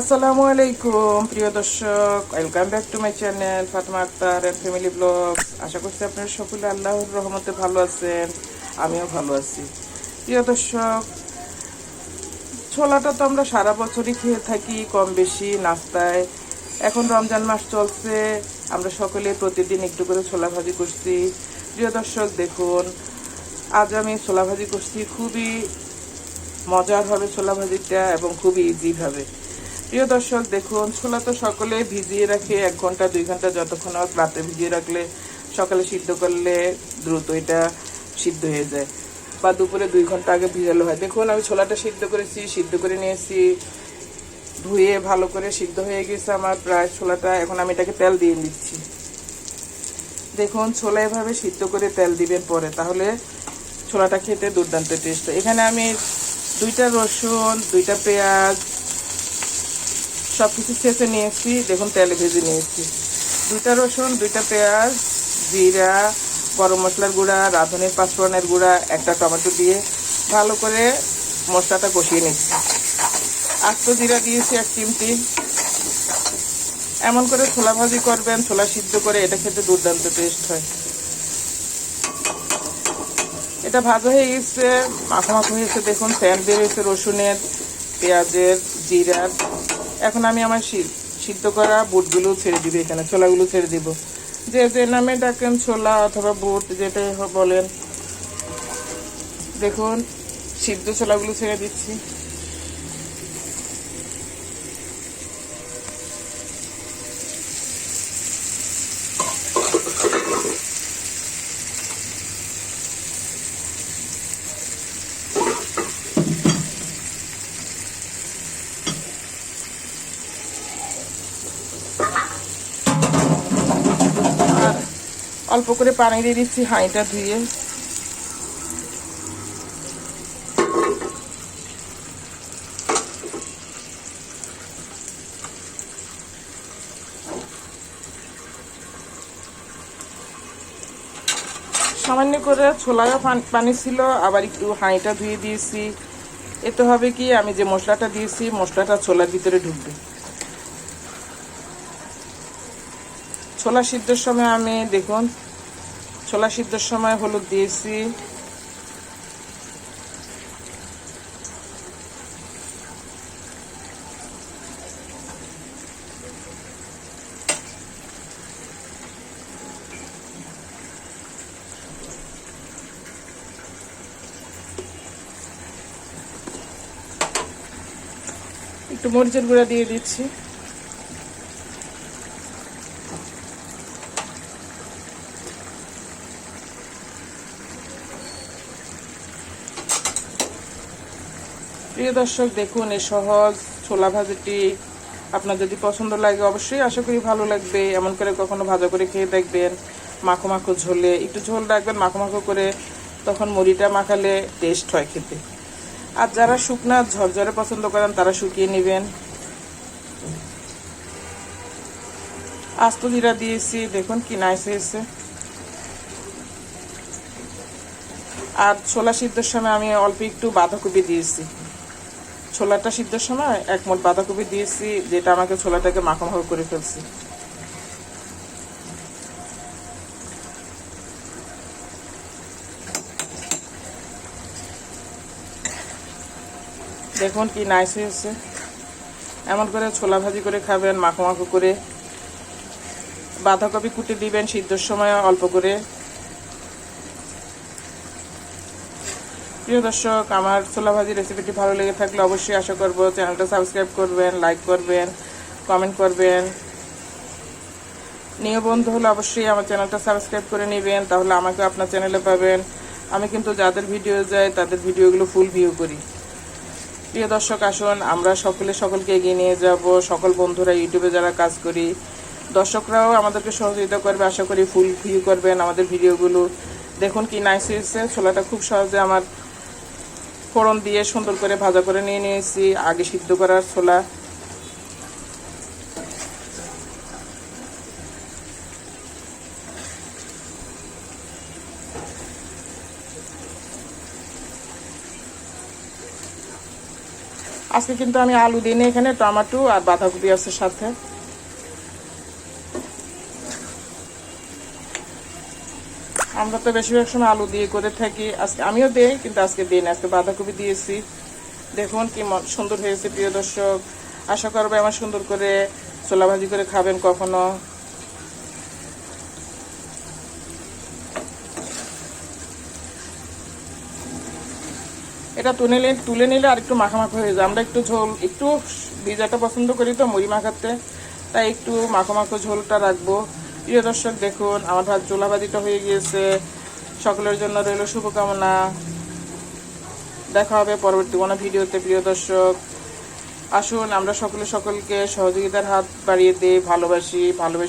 আসসালামু আলাইকুম, প্রিয় দর্শক। Welcome back to my channel Fatema Akter and family blog আশা করছি আপনারা সকলে আল্লাহর রহমতে ভালো আছেন, আমিও ভালো আছি। প্রিয় দর্শক, ছোলাটা তো আমরা সারা বছরই খেয়ে থাকি, কম বেশি নাস্তায়। এখন রমজান মাস চলছে, আমরা সকলে প্রতিদিন একটু করে ছোলা ভাজি করছি। প্রিয় দর্শক, দেখুন, আজ আমি ছোলা ভাজি করছি, খুবই মজার হবে ছোলা ভাজিটা এবং খুবই ইজি হবে প্রিয় দর্শক, দেখুন, ছোলা তো সকলে ভিজিয়ে রাখে, এক ঘণ্টা, দুই ঘণ্টা যতক্ষণ হোক রাতে ভিজিয়ে রাখলে সকালে সিদ্ধ করলে দ্রুত এটা সিদ্ধ হয়ে যায়। বা দুপুরে দুই ঘণ্টা আগে ভিজালো হয়। দেখুন, আমি ছোলাটা সিদ্ধ করেছি, সিদ্ধ করে নিয়েছি, ধুয়ে ভালো করে সিদ্ধ হয়ে গেছে আমার প্রায় ছোলাটা। এখন আমি এটাকে তেল দিয়ে দিচ্ছি। দেখুন, ছোলা এভাবে সিদ্ধ করে তেল দিবেন পরে, তাহলে ছোলাটা খেতে দুর্দান্ত টেস্ট এখানে আমি দুইটা রসুন, দুইটা পেঁয়াজ সব কিছু ছেঁচে নিয়েছি, দেখুন তেলে ভেজে নিয়ে নিয়েছি। দুইটা রসুন, দুইটা পেঁয়াজ, জিরা, গরম মশলার গুঁড়া, রাঁধুনির পাঁচফোড়নের গুঁড়া, একটা টমেটো দিয়ে ভালো করে মশলাটা কষিয়ে নিচ্ছি। আস্ত জিরা দিয়েছি এক চিমটি। এমন করে ছোলা ভাজি করবেন, ছোলা সিদ্ধ করে, এটা খেতে দুর্দান্ত টেস্ট হয়। এটা ভাজা হয়ে গেছে, মাখো মাখো হয়েছে, দেখুন ফ্যান বের হয়েছে রসুনের, পেঁয়াজের, জিরার। এখন আমি আমার সিদ্ধ করা বুটগুলো ছেড়ে দিব এখানে, ছোলাগুলো ছেড়ে দিব। যে যে নামে ডাকেন ছোলা অথবা বুট যেটাই বলেন। দেখুন, সিদ্ধ ছোলাগুলো ছেড়ে দিচ্ছি। আর অল্প করে পানি দিয়ে দিচ্ছি, হাঁড়িটা ধুয়ে। সামান্য করে পান- পানি ছিল, আবার একটু হাঁড়িটা ধুয়ে দিয়েছি। এতে হবে কি, আমি যে মশলাটা দিয়েছি, মশলাটা ছোলার ভিতরে ঢুকবে। ছোলা সিদ্ধর সময় আমি, দেখুন, ছোলা সিদ্ধর সময় হলুদ দিয়েছি। একটু মরিচের গুঁড়া দিয়ে দিচ্ছি। প্রিয় দর্শক, দেখুন, এই সহজ ছোলা ভাজিটি আপনার যদি পছন্দ লাগে, অবশ্যই আশা করি ভালো লাগবে। এমন করে কখনো ভাজা করে খেয়ে দেখবেন। মাখো মাখো ঝোলে, একটু ঝোল রাখবেন, মাখো মাখো করে তখন মুড়িটা মাখালে টেস্ট হয় খেতে। আর যারা শুকনা ঝরঝরে পছন্দ করেন, তারা শুকিয়ে নেবেন। আস্ত জিরা দিয়েছি, দেখুন কি নাইস হয়েছে। আর ছোলা সিদ্ধর সময় আমি অল্প একটু বাঁধাকপি দিয়েছি। ছোলাটা সিদ্ধর সময় এক মোট বাঁধাকপি দিয়েছি, যেটা আমাকে ছোলাটাকে মাখো মাখো করে ফেলছি। দেখুন কি নাইস হয়েছে। এমন করে ছোলা ভাজি করে খাবেন মাখো মাখো করে। বাঁধাকপি কুটে দিবেন সিদ্ধর সময় অল্প করে। প্রিয় দর্শক, আমার ছোলা ভাজি রেসিপিটি ভালো লেগে থাকলে অবশ্যই আশা করব চ্যানেলটা সাবস্ক্রাইব করবেন লাইক করবেন কমেন্ট করবেন। নিয় বন্ধু হলে অবশ্যই আমার চ্যানেলটা সাবস্ক্রাইব করে নেবেন, তাহলে আমাকে আপনার চ্যানেলে পাবেন। আমি কিন্তু যাদের ভিডিও যায় তাদের ভিডিওগুলো ফুল ভিউ করি। প্রিয় দর্শক, আসুন, আমরা সকলে সকলকে এগিয়ে নিয়ে যাব। সকল বন্ধুরা ইউটিউবে যারা কাজ করি, দর্শকরাও আমাদেরকে সহযোগিতা করবে, আশা করি ফুল ভিউ করবেন আমাদের ভিডিওগুলো দেখুন কি নাইস হয়েছে। ছোলাটা খুব সহজে আমার ফোড়ন দিয়ে সুন্দর করে ভাজা করে নিয়ে নিয়েছি। আগে সিদ্ধ করার ছোলা। আজকে কিন্তু আমি আলু দিই এখানে, টমাটো আর বাঁধাকপি আছে সাথে। আমরা তো বেশিরভাগ সময় আলু দিয়ে করে থাকি। আজকে আমিও দিই, কিন্তু আজকে দিই না। আজকে বাঁধাকপি দিয়েছি। দেখুন কি সুন্দর হয়েছে, প্রিয় দর্শক। আশা করব আমার সুন্দর করে ছোলা ভাজি করে খাবেন কখনো। এটা তুলে নিলে তুলে নিলে আর একটু মাখামাখা হয়ে যায়। আমরা একটু ঝোল, একটু ভিজাটা পছন্দ করি তো মুড়ি মাখাতে। তাই একটু মাখো মাখো ঝোলটা রাখব। প্রিয় দর্শক, দেখুন, আমার ভাত চোলাবাদিটা হয়ে গিয়েছে। সকলের জন্য রইল শুভকামনা। দেখা হবে পরবর্তী কোনো ভিডিওতে, প্রিয় দর্শক। আসুন, আমরা সকলে সকলকে সহযোগিতার হাত বাড়িয়ে দিই, ভালোবাসি ভালোবাসি